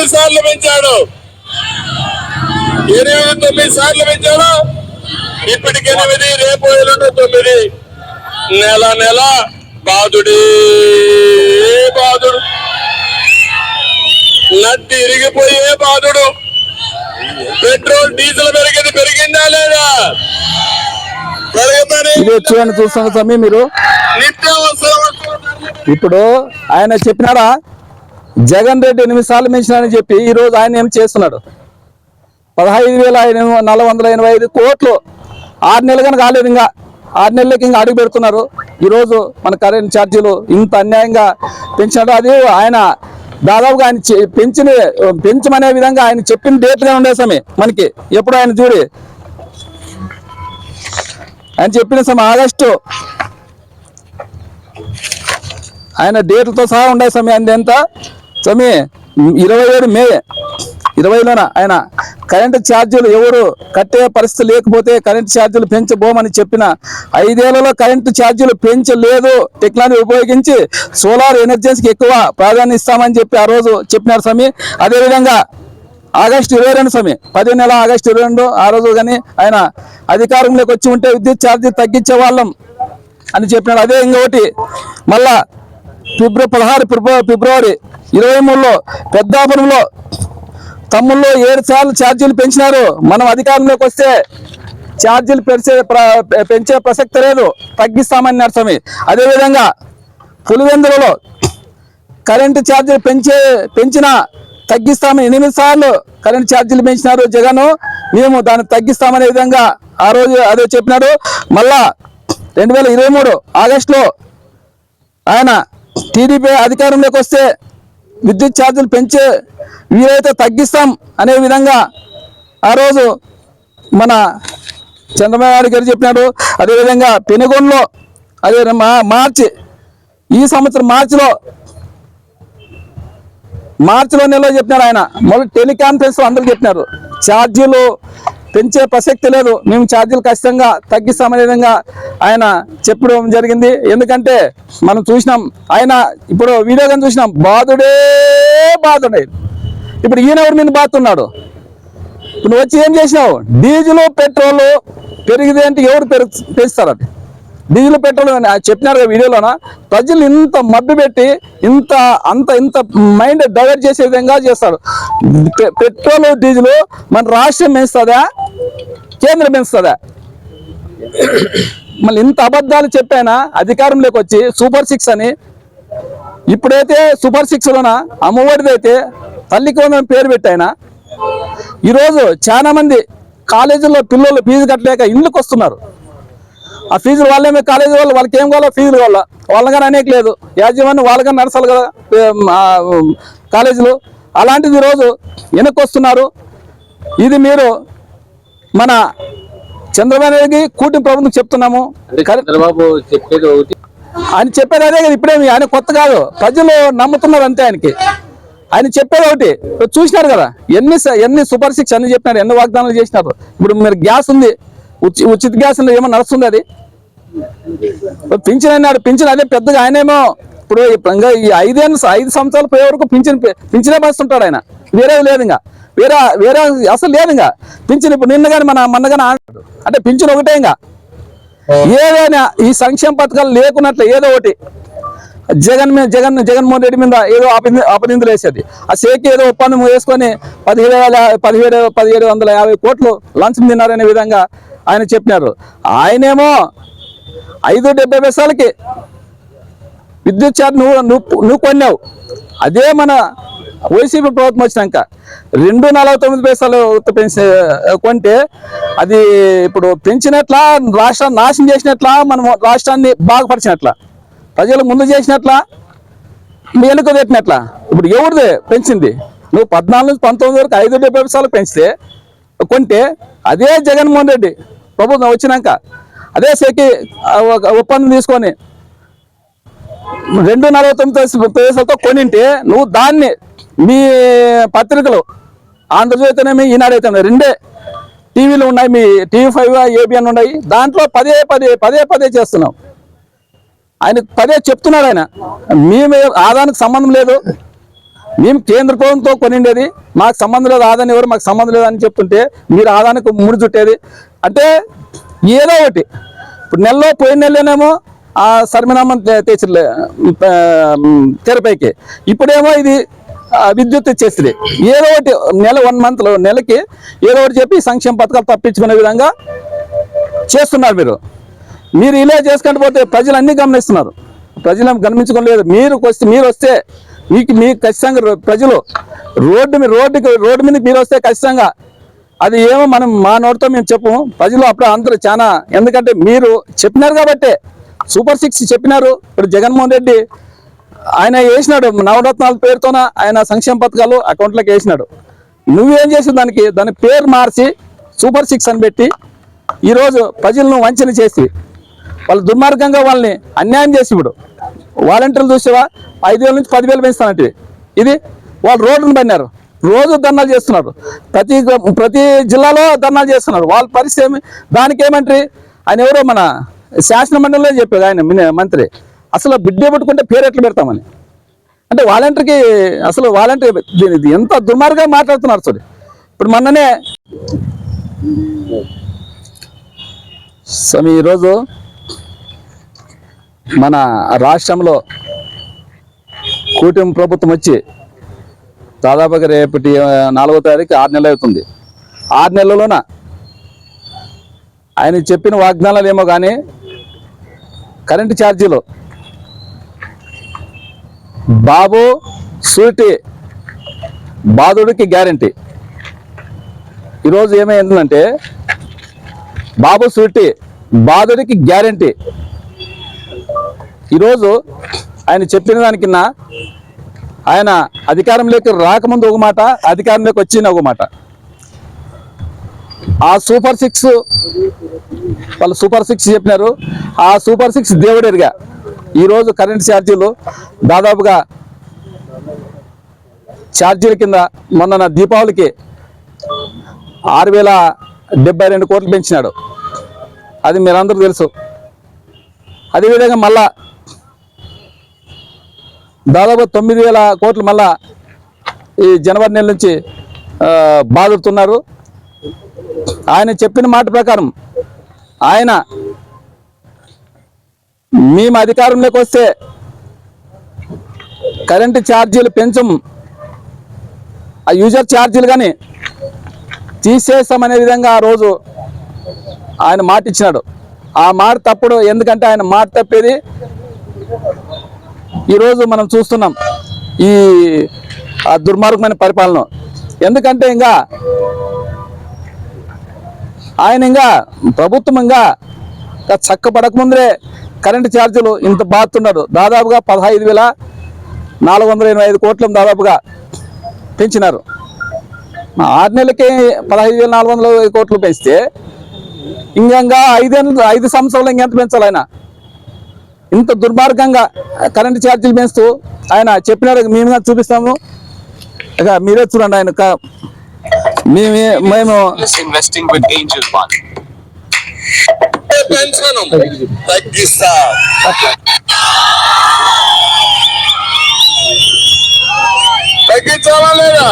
ఎన్నిసార్లు పెంచాడు. ఎనిమిది తొమ్మిది సార్లు పెంచాడు. ఇప్పటికి ఎనిమిది రేపు ఎల్లుండి తొమ్మిది. నెల నెల. బాధుడే బాధుడు నడ్డి ఇరిగిపోయే బాధుడు పెట్రోల్ డీజిల్ పెరిగింది పెరిగిందా లేదా? చూడండి చూస్తున్న సమయం మీరు. ఇప్పుడు ఆయన చెప్పినాడా? జగన్ రెడ్డి ఎనిమిది సార్లు పెంచినాడని చెప్పి ఈ రోజు ఆయన ఏం చేస్తున్నాడు? పదహైదు వేల నాలుగు వందల ఎనభై ఐదు కోట్లు ఆరు నెలలు కనుక కాలేదు ఇంకా. ఆరు నెలలకి ఇంకా అడుగు పెడుతున్నారు. ఈరోజు మన కరెంట్ ఛార్జీలు ఇంత అన్యాయంగా పెంచినాడు అది ఆయన దాదాపుగా ఆయన పెంచిన పెంచమనే విధంగా ఆయన చెప్పిన డేట్గా ఉండే సమయం మనకి. ఎప్పుడు ఆయన చూడి. ఆయన చెప్పిన సమయం ఆగస్టు. ఆయన డేట్లతో సహా ఉండే సమయం ఎంత? స్వామి ఇరవై ఏడు మే ఇరవైలోన ఆయన కరెంటు ఛార్జీలు ఎవరు కట్టే పరిస్థితి లేకపోతే కరెంటు ఛార్జీలు పెంచబోమని చెప్పిన ఐదేళ్ళలో కరెంటు ఛార్జీలు పెంచలేదు. టెక్నాలజీ ఉపయోగించి సోలార్ ఎనర్జీస్కి ఎక్కువ ప్రాధాన్యం ఇస్తామని చెప్పి ఆ రోజు చెప్పినారు స్వామి. అదేవిధంగా ఆగస్టు ఇరవై రెండు స్వామి పది నెల ఆగస్టు ఇరవై రెండు ఆ రోజు కానీ ఆయన అధికారంలోకి వచ్చి ఉంటే విద్యుత్ ఛార్జీ తగ్గించే వాళ్ళం అని చెప్పినాడు అదే ఇంకొకటి మళ్ళా ఫిబ్రవరి పదహారు ఫిబ్రవరి ఫిబ్రవరి ఇరవై మూడులో పెద్దాపురంలో తమ్ముళ్ళు ఏడు సార్లు ఛార్జీలు పెంచినారు. మనం అధికారంలోకి వస్తే ఛార్జీలు పెంచే ప్ర- పెంచే ప్రసక్తి లేదు. తగ్గిస్తామని అర్థమే అదేవిధంగా పులివెందులలో కరెంటు ఛార్జీలు పెంచే పెంచిన తగ్గిస్తామని ఎనిమిది సార్లు కరెంటు ఛార్జీలు పెంచినారు జగన్. మేము దాన్ని తగ్గిస్తామనే విధంగా ఆ రోజు అదే చెప్పినాడు. మళ్ళా రెండు వేల ఇరవై మూడు ఆగస్టులో ఆయన టీడీపీ అధికారంలోకి వస్తే విద్యుత్ ఛార్జీలు పెంచే వీలైతే తగ్గిస్తాం అనే విధంగా ఆ రోజు మన చంద్రబాబు నాయుడు గారు చెప్పినాడు. అదేవిధంగా పెనుగొండలో అదే మా మార్చి ఈ సంవత్సరం మార్చిలో మార్చిలో నెలలో చెప్పినారు ఆయన. మళ్ళీ టెలికాన్ఫరెన్స్లో అందరూ చెప్పినారు. ఛార్జీలు పెంచే ప్రసక్తి లేదు. మేము ఛార్జీలు ఖచ్చితంగా తగ్గిస్తామనే విధంగా ఆయన చెప్పడం జరిగింది. ఎందుకంటే మనం చూసినాం ఆయన ఇప్పుడు వీడియో కానీ చూసినాం. బాధుడే బాధుడే ఇప్పుడు ఈయన ఎవరి మీద బాతున్నాడు? ఇప్పుడు నువ్వు వచ్చి ఏం చేసినావు? డీజిల్ పెట్రోల్ పెరిగితే అంటే ఎవరు పెరుగు పెంచుతారు అది డీజిల్ పెట్రోల్ అని చెప్పినారు కదా వీడియోలోన. ప్రజలు ఇంత మబ్బి పెట్టి ఇంత అంత ఇంత మైండ్ డైవర్ట్ చేసే విధంగా చేస్తారు. పె- పెట్రోల్ డీజిల్ మన రాష్ట్రం పెంచుతుందా? కేంద్రం పెంచుతుందా? మళ్ళీ ఇంత అబద్ధాలు చెప్పానా? అధికారంలోకి వచ్చి సూపర్ సిక్స్ అని? ఇప్పుడైతే సూపర్ సిక్స్లోన అమ్మఒడిదైతే తల్లికి వందనం పేరు పెట్టాయన? ఈరోజు చాలామంది కాలేజీలో కాలేజీల్లో పిల్లలు ఫీజు కట్టలేక ఇళ్ళకి వస్తున్నారు. ఆ ఫీజులు వాళ్ళేమే కాలేజీ వాళ్ళు? వాళ్ళకి ఏం కావాలో ఫీజులు వల్ల వాళ్ళగానే అనేక లేదు. యాజమాన్యం వాళ్ళగా నడచాలి కదా కాలేజీలు. అలాంటిది ఈరోజు వెనక్కి వస్తున్నారు. ఇది మీరు మన చంద్రబాబు నాయుడుకి కూటమి ప్రభుత్వం చెప్తున్నాము. చంద్రబాబు చెప్పేది ఒకటి. ఆయన చెప్పేది అదే కదా ఇప్పుడేమి ఆయన కొత్త కాదు. ప్రజలు నమ్ముతున్నారు అంతే ఆయనకి. ఆయన చెప్పేది ఒకటి. చూసినారు కదా ఎన్ని ఎన్ని సూపర్ సిక్స్ అన్ని చెప్పినారు ఎన్ని వాగ్దానాలు చేసినారు. ఇప్పుడు మీరు గ్యాస్ ఉంది ఉచి- ఉచిత గ్యాస్ ఉంది, ఏమో నడుస్తుంది అది? పింఛన్ అన్నాడు పింఛన్ అదే పెద్దగా ఆయనేమో ఇప్పుడు ఈ ఐదేళ్ళు ఐదు సంవత్సరాలు పోయే వరకు పింఛన్ పింఛనే పస్తుంటాడు ఆయన. వేరేది లేదు ఇంకా. వేరే వేరే అసలు లేదు ఇంకా. పింఛన్ ఇప్పుడు నిన్న కానీ మన మొన్న కానీ అంటే పింఛన్ ఒకటే ఇంకా. ఏదైనా ఈ సంక్షేమ పథకాలు లేకున్నట్లు ఏదో ఒకటి. జగన్ మీద జగన్ జగన్మోహన్ రెడ్డి మీద ఏదో అపని అపనిందులు వేసేది. ఆ షేక్ ఏదో ఒప్పందం వేసుకొని పదిహేడు వేల పదిహేడు పదిహేడు వందల యాభై కోట్లు లంచం తిన్నారనే విధంగా ఆయన చెప్పినారు. ఆయనేమో ఐదు డెబ్బై పైసలకి విద్యుత్ ఛార్జ్ నువ్వు నువ్వు నువ్వు కొన్నావు. అదే మన వైసీపీ ప్రభుత్వం వచ్చినాక రెండు నలభై తొమ్మిది పైసలు పెంచి కొంటే అది ఇప్పుడు పెంచినట్లా రాష్ట్రాన్ని నాశనం చేసినట్లా మనం రాష్ట్రాన్ని బాగుపరిచినట్లా ప్రజలకు ముందు చేసినట్లా వెనుక పెట్టినట్లా. ఇప్పుడు ఎవరిది పెంచింది? నువ్వు పద్నాలుగు నుంచి పంతొమ్మిది వరకు ఐదు డెబ్బై పైసలు పెంచితే కొంటే అదే జగన్మోహన్ రెడ్డి ప్రభుత్వం వచ్చినాక అదే సెకి ఒక ఒప్పందం తీసుకొని రెండు నలభై తొమ్మిది పైసలతో కొనింటే నువ్వు దాన్ని మీ పత్రికలు ఆంధ్రజ్యోతినేమి ఈనాడైతే రెండే టీవీలు ఉన్నాయి మీ టీవీ ఫైవ్ ఏబిఎన్ ఉన్నాయి. దాంట్లో పదే పదే పదే పదే చేస్తున్నాం. ఆయన పదే చెప్తున్నాడు ఆయన. మేము ఆదానికి సంబంధం లేదు. మేము కేంద్ర ప్రభుత్వంతో కొనిండేది. మాకు సంబంధం లేదు ఆదాని ఎవరు మాకు సంబంధం లేదు అని చెప్తుంటే మీరు ఆదానికి ముడి చుట్టేది. అంటే ఏదో ఒకటి. ఇప్పుడు నెలలో పోయిన నెలలోనేమో ఆ సర్మినామం తెచ్చిలే తెరపైకి. ఇప్పుడేమో ఇది విద్యుత్ ఇచ్చేస్తుంది. ఏదో ఒకటి నెల వన్ మంత్లో నెలకి ఏదో ఒకటి చెప్పి సంక్షేమ పథకాలు తప్పించుకునే విధంగా చేస్తున్నారు మీరు. మీరు ఇలా చేసుకుంటూ పోతే ప్రజలు అన్ని గమనిస్తున్నారు. ప్రజలు గమనించుకోలేదు. లేదు మీరు వస్తే మీరు వస్తే మీకు మీకు ఖచ్చితంగా ప్రజలు రోడ్డు మీద రోడ్డుకి రోడ్డు మీద మీరు వస్తే ఖచ్చితంగా అది ఏమో మనం మా నోటితో మేము చెప్పము. ప్రజలు అప్పుడు అందరూ చాలా ఎందుకంటే మీరు చెప్పినారు కాబట్టి సూపర్ సిక్స్ చెప్పినారు. ఇప్పుడు జగన్మోహన్ రెడ్డి ఆయన వేసినాడు నవరత్నాల పేరుతోన ఆయన సంక్షేమ పథకాలు అకౌంట్లోకి వేసినాడు. నువ్వేం చేసి దానికి? దాని పేరు మార్చి సూపర్ సిక్స్ అని పెట్టి ఈరోజు ప్రజలను వంచన చేసి వాళ్ళు దుర్మార్గంగా వాళ్ళని అన్యాయం చేసి ఇప్పుడు. వాలంటీర్లు చూసేవా? ఐదు వేల నుంచి పదివేలు పెంచుతానంటే. ఇది వాళ్ళు రోడ్డును పడినారు. రోజు ధర్నాలు చేస్తున్నారు. ప్రతి ప్రతి జిల్లాలో ధర్నాలు చేస్తున్నారు. వాళ్ళ పరిస్థితి దానికి ఏమంటారు? ఆయన ఎవరో మన శాసన మండలిలో చెప్పారు ఆయన మంత్రి. అసలు బిడ్డ పెట్టుకుంటే పేరు ఎట్లా పెడతామని? అంటే వాలంటీర్కి అసలు వాలంటీర్ ఇది ఎంత దుర్మార్గంగా మాట్లాడుతున్నారు చూడు. ఇప్పుడు మొన్ననే స్వామి ఈరోజు మన రాష్ట్రంలో కూటమి ప్రభుత్వం వచ్చి దాదాపుగా రేపటి నాలుగో తారీఖు ఆరు నెలలు అవుతుంది. ఆరు నెలల్లోన ఆయన చెప్పిన వాగ్దానాలు ఏమో కానీ కరెంటు ఛార్జీలు బాబు సూటి. బాధుడికి గ్యారంటీ. ఈరోజు ఏమైందంటే బాబు సూటి బాధుడికి గ్యారంటీ. ఈరోజు ఆయన చెప్పిన దానికిన్న ఆయన అధికారంలోకి రాకముందు ఒక మాట అధికారంలోకి వచ్చిన ఒక మాట. ఆ సూపర్ సిక్స్ వాళ్ళు సూపర్ సిక్స్ చెప్పినారు. ఆ సూపర్ సిక్స్ దేవుడెరిగా. ఈరోజు కరెంట్ ఛార్జీలు దాదాపుగా ఛార్జీల కింద మొన్న దీపావళికి ఆరు వేల డెబ్బై రెండు కోట్లు పెంచినాడు. అది మీరందరూ తెలుసు. అదేవిధంగా మళ్ళా దాదాపు తొమ్మిది వేల కోట్లు మళ్ళా ఈ జనవరి నెల నుంచి ఆ, ఆయన చెప్పిన మాట ప్రకారం ఆయన మేము అధికారంలోకి వస్తే కరెంటు ఛార్జీలు పెంచం. ఆ యూజర్ ఛార్జీలు కానీ తీసేస్తామనే విధంగా ఆ రోజు ఆయన మాట ఇచ్చినాడు. ఆ మాట తప్పుడు ఎందుకంటే ఆయన మాట తప్పేది ఈరోజు మనం చూస్తున్నాం ఈ దుర్మార్గమైన పరిపాలన. ఎందుకంటే ఇంకా ఆయన ఇంకా ప్రభుత్వం ఇంకా ఇంకా చక్కబడకముందే కరెంటు ఛార్జీలు ఇంత బాగుతున్నారు దాదాపుగా పదహైదు వేల నాలుగు వందల ఎనభై ఐదు కోట్లను దాదాపుగా పెంచినారు. ఆరు నెలలకి పదహైదు వేల నాలుగు వందల ఇరవై కోట్లు పెంచితే ఇంకా ఐదేళ్ళు ఐదు సంవత్సరాలు ఇంకెంత పెంచాలి ఆయన? ఇంత దుర్మార్గంగా కరెంటు ఛార్జీలు పెంచుతూ ఆయన చెప్పినాడు మేము చూపిస్తాము. ఇక మీరే చూడండి ఆయన మేము మేమే మేము ఇన్వెస్టింగ్ విత్ ఏంజల్ పెన్షన్ తగ్గిస్తా. తగ్గించాలా లేదా?